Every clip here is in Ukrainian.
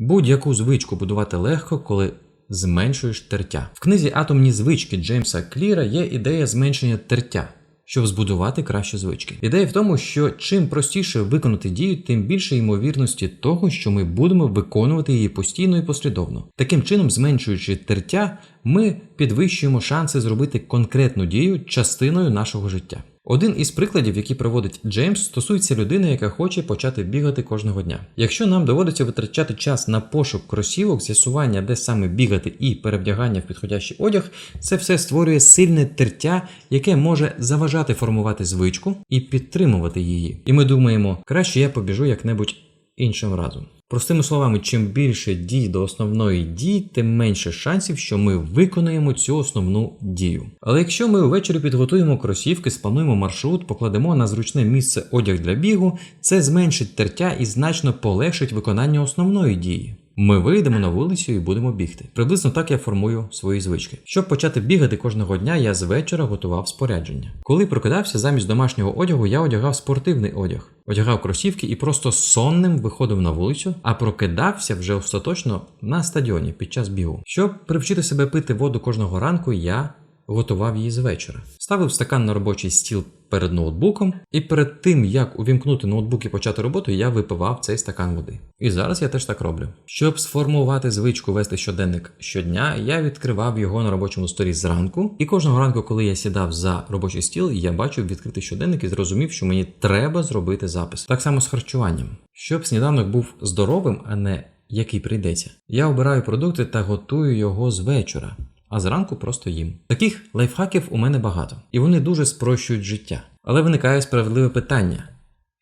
Будь-яку звичку будувати легко, коли зменшуєш тертя. В книзі Атомні звички Джеймса Кліра є ідея зменшення тертя. Щоб збудувати кращі звички. Ідея в тому, що чим простіше виконати дію, тим більше ймовірності того, що ми будемо виконувати її постійно і послідовно. Таким чином, зменшуючи тертя, ми підвищуємо шанси зробити конкретну дію частиною нашого життя. Один із прикладів, які проводить Джеймс, стосується людини, яка хоче почати бігати кожного дня. Якщо нам доводиться витрачати час на пошук кросівок, з'ясування, де саме бігати і перевдягання в підходящий одяг, це все створює сильне тертя, яке може заважати формувати звичку і підтримувати її. І ми думаємо, краще я побіжу як-небудь іншим разом. Простими словами, чим більше дій до основної дії, тим менше шансів, що ми виконаємо цю основну дію. Але якщо ми ввечері підготуємо кросівки, сплануємо маршрут, покладемо на зручне місце одяг для бігу, це зменшить тертя і значно полегшить виконання основної дії. Ми вийдемо на вулицю і будемо бігти. Приблизно так я формую свої звички. Щоб почати бігати кожного дня, я з вечора готував спорядження. Коли прокидався замість домашнього одягу, я одягав спортивний одяг, одягав кросівки і просто сонним виходив на вулицю, а прокидався вже остаточно на стадіоні під час бігу. Щоб привчити себе пити воду кожного ранку, я готував її з вечора. Ставив стакан на робочий стіл перед ноутбуком, і перед тим як увімкнути ноутбук і почати роботу, я випивав цей стакан води. І зараз я теж так роблю. Щоб сформувати звичку вести щоденник щодня, я відкривав його на робочому столі зранку, і кожного ранку, коли я сідав за робочий стіл, я бачив відкритий щоденник і зрозумів, що мені треба зробити запис. Так само з харчуванням. Щоб сніданок був здоровим, а не який прийдеться. Я обираю продукти та готую його з вечора а зранку просто їм. Таких лайфхаків у мене багато, і вони дуже спрощують життя. Але виникає справедливе питання: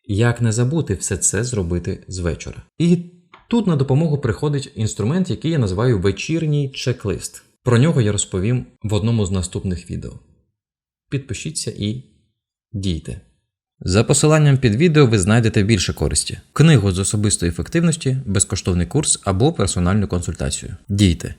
як не забути все це зробити з вечора? І тут на допомогу приходить інструмент, який я називаю вечірній чек-лист. Про нього я розповім в одному з наступних відео. Підпишіться і дійте. За посиланням під відео ви знайдете більше користі: книгу з особистої ефективності, безкоштовний курс або персональну консультацію. Дійте!